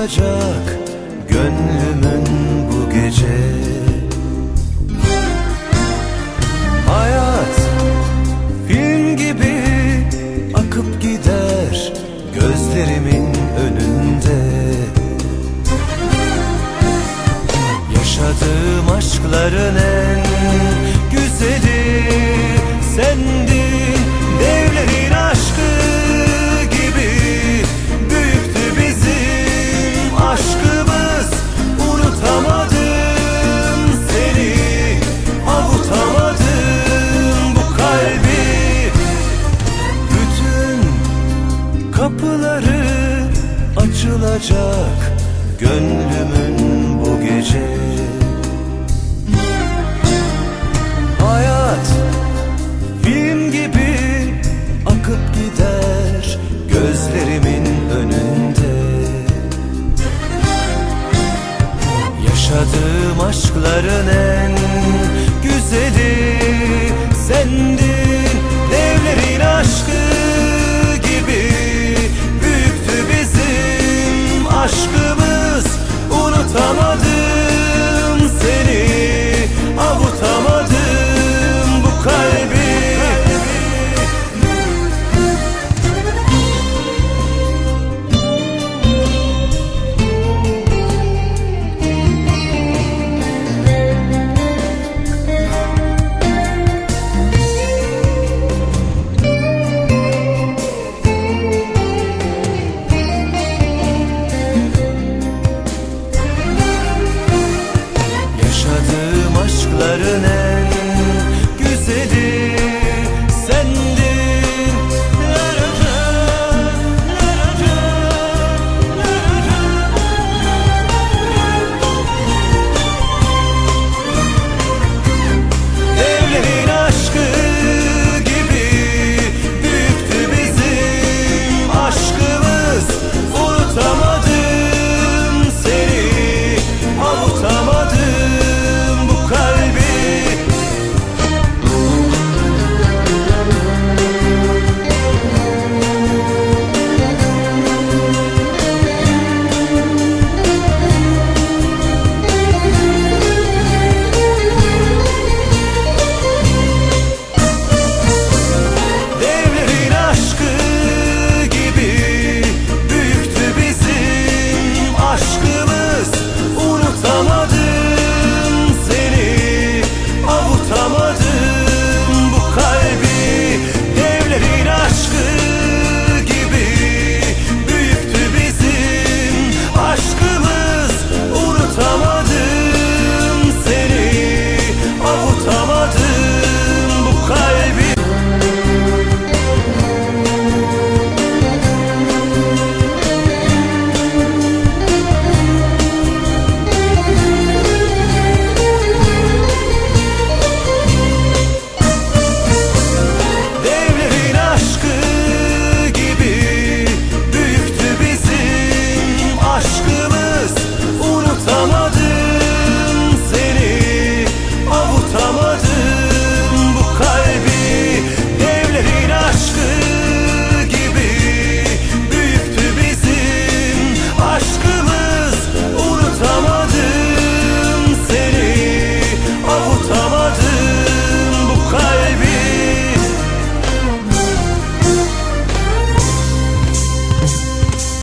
dolacak gönlümün bu gece. Hayat film gibi akıp gider gözlerimin önünde. Yaşadığım aşkların en güzeli sendin kırılacak gönlümün bu gece. Hayat film gibi akıp gider gözlerimin önünde. Yaşadığım aşkların en güzeli